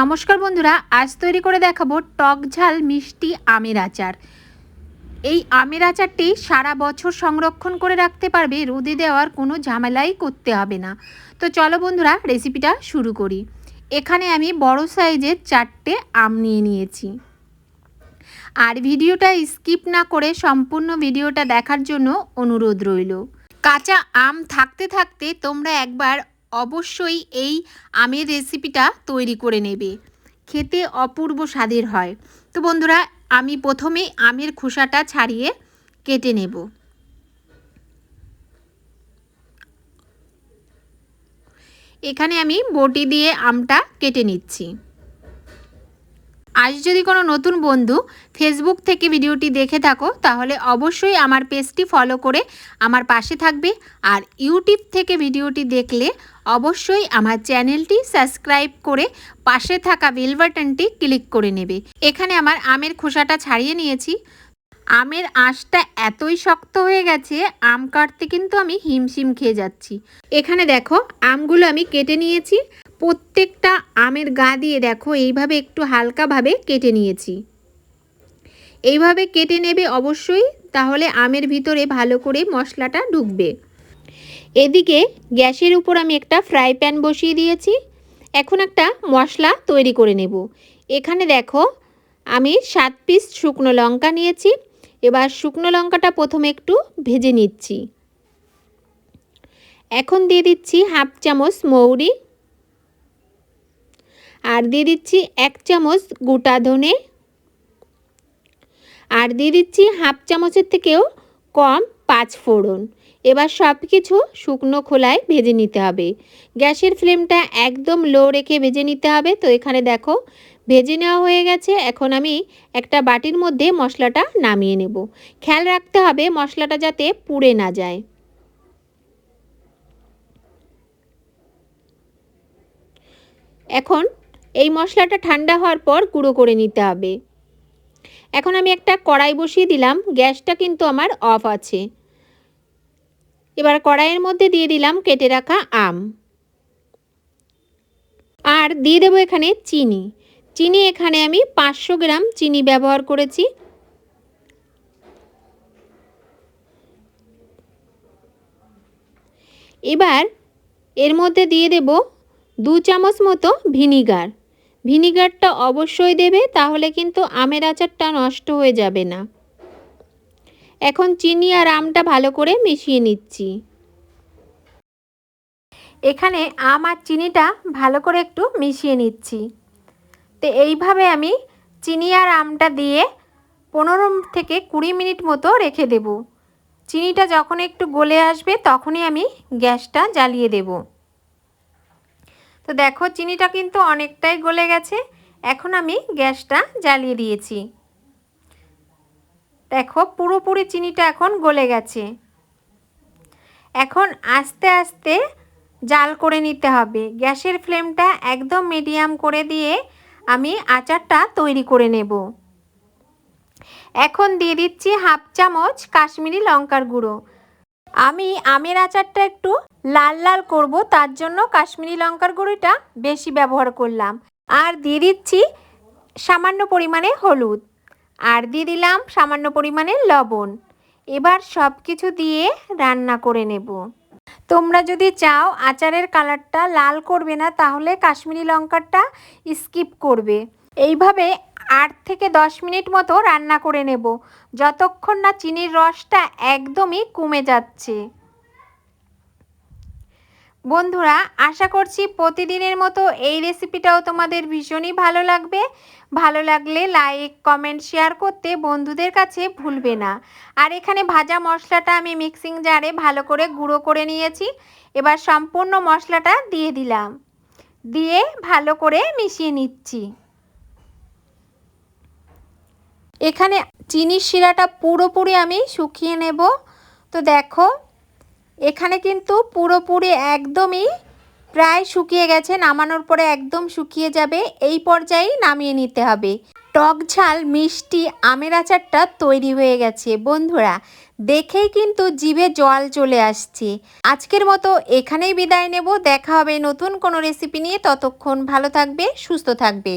নমস্কার বন্ধুরা, আজ তৈরি করে দেখাবো টক ঝাল মিষ্টি আমের আচার। এই আমের আচারটি সারা বছর সংরক্ষণ করে রাখতে পারবে, রোদে দেওয়ার কোনো ঝামেলাই করতে হবে না। তো চলো বন্ধুরা, রেসিপিটা শুরু করি। এখানে আমি বড় সাইজের চারটে আম নিয়ে নিয়েছি। আর ভিডিওটা স্কিপ না করে সম্পূর্ণ ভিডিওটা দেখার জন্য অনুরোধ রইল। কাঁচা আম থাকতে থাকতে তোমরা একবার অবশ্যই এই আমের রেসিপিটা তৈরি করে নেবে। খেতে অপূর্ব স্বাদের হয়। তো বন্ধুরা, আমি প্রথমে আমের খোসাটা ছাড়িয়ে কেটে নেব। এখানে আমি বটি দিয়ে আমটা কেটে নিচ্ছি। আজ যদি কোনো নতুন বন্ধু ফেসবুক থেকে ভিডিওটি দেখে থাকো, তাহলে অবশ্যই আমার পেজটি ফলো করে আমার পাশে থাকবে। আর ইউটিউব থেকে ভিডিওটি দেখলে অবশ্যই আমার চ্যানেলটি সাবস্ক্রাইব করে পাশে থাকা বেল বাটনটি ক্লিক করে নেবে। এখানে আমার আমের খোসাটা ছাড়িয়ে নিয়েছি। আমের আঁশটা এতই শক্ত হয়ে গেছে, আম কাটতে কিন্তু আমি হিমশিম খেয়ে যাচ্ছি। এখানে দেখো, আমগুলো আমি কেটে নিয়েছি। প্রত্যেকটা আমের গা দিয়ে দেখো, এইভাবে একটু হালকাভাবে কেটে নিয়েছি। এইভাবে কেটে নেবে অবশ্যই, তাহলে আমের ভিতরে ভালো করে মশলাটা ঢুকবে এদিকে গ্যাসের উপর আমি একটা ফ্রাই প্যান বসিয়ে দিয়েছি। এখন একটা মশলা তৈরি করে নেব। এখানে দেখো, আমি সাত পিস শুকনো লঙ্কা নিয়েছি। এবার শুকনো লঙ্কাটা প্রথমে একটু ভেজে নিচ্ছি। এখন দিয়ে দিচ্ছি হাফ চামচ মৌরি। আর দিয়ে দিচ্ছি এক চামচ গোটা ধনে। আর দিয়ে দিচ্ছি হাফ চামচের থেকেও কম পাঁচ ফোড়ন। এবার সব কিছু শুকনো খোলায় ভেজে নিতে হবে। গ্যাসের ফ্লেমটা একদম লো রেখে ভেজে নিতে হবে। তো এখানে দেখো, ভেজে নেওয়া হয়ে গেছে। এখন আমি একটা বাটির মধ্যে মশলাটা নামিয়ে নেব। খেয়াল রাখতে হবে মশলাটা যাতে পুড়ে না যায়। এখন এই মশলাটা ঠান্ডা হওয়ার পর গুঁড়ো করে নিতে হবে। এখন আমি একটা কড়াই বসিয়ে দিলাম, গ্যাসটা কিন্তু আমার অফ আছে। এবার কড়াইয়ের মধ্যে দিয়ে দিলাম কেটে রাখা আম। আর দিয়ে দেবো এখানে চিনি। চিনি এখানে আমি পাঁচশো গ্রাম চিনি ব্যবহার করেছি। এবার এর মধ্যে দিয়ে দেব দু চামচ মতো ভিনিগার। ভিনিগারটা অবশ্যই দেবে, তাহলে কিন্তু আমের আচারটা নষ্ট হয়ে যাবে না। এখন চিনি আর আমটা ভালো করে মিশিয়ে নিচ্ছি। এখানে আম আর চিনিটা ভালো করে একটু মিশিয়ে নিচ্ছি। তো এইভাবে আমি চিনি আর আমটা দিয়ে পনেরো থেকে কুড়ি মিনিট মতো রেখে দেব। চিনিটা যখন একটু গলে আসবে, তখনই আমি গ্যাসটা জ্বালিয়ে দেব। তো দেখো, চিনিটা কিন্তু অনেকটাই গলে গেছে। এখন আমি গ্যাসটা জ্বালিয়ে দিয়েছি। দেখো, পুরোপুরি চিনিটা এখন গলে গেছে। এখন আস্তে আস্তে জাল করে নিতে হবে। গ্যাসের ফ্লেমটা একদম মিডিয়াম করে দিয়ে আমি আচারটা তৈরি করে নেব। এখন দিয়ে দিচ্ছি হাফ চামচ কাশ্মীরি লঙ্কার গুঁড়ো। আমি আমের আচারটা একটু লাল লাল করব, তার জন্য কাশ্মীরি লঙ্কার গুঁড়োটা বেশি ব্যবহার করলাম। আর দিয়ে দিচ্ছি সামান্য পরিমাণে হলুদ। আর দিয়ে দিলাম সামান্য পরিমাণে লবণ। এবার সব কিছু দিয়ে রান্না করে নেব। তোমরা যদি চাও আচারের কালারটা লাল করবে না, তাহলে কাশ্মীরি লঙ্কারটা স্কিপ করবে। এইভাবে আট থেকে দশ মিনিট মতো রান্না করে নেব। যতক্ষণ না চিনির রসটা একদমই কমে যাচ্ছে। বন্ধুরা, আশা করছি প্রতিদিনের মতো এই রেসিপিটাও তোমাদের ভীষণই ভালো লাগবে। ভালো লাগলে লাইক, কমেন্ট, শেয়ার করতে বন্ধুদের কাছে ভুলবে না। আর এখানে ভাজা মশলাটা আমি মিক্সিং জারে ভালো করে গুঁড়ো করে নিয়েছি। এবার সম্পূর্ণ মশলাটা দিয়ে দিলাম। দিয়ে ভালো করে মিশিয়ে নিচ্ছি। এখানে চিনির শিরাটা পুরোপুরি আমি শুকিয়ে নেব। তো দেখো, এখানে কিন্তু পুরোপুরি একদমই প্রায় শুকিয়ে গেছে, নামানোর পরে একদম শুকিয়ে যাবে। এই পর্যায়েই নামিয়ে নিতে হবে। টক ঝাল, মিষ্টি, আমের আচারটা তৈরি হয়ে গেছে। বন্ধুরা, দেখেই কিন্তু জিভে জল চলে আসছে। আজকের মতো এখানেই বিদায় নেব। দেখা হবে নতুন কোনো রেসিপি নিয়ে। ততক্ষণ ভালো থাকবে, সুস্থ থাকবে।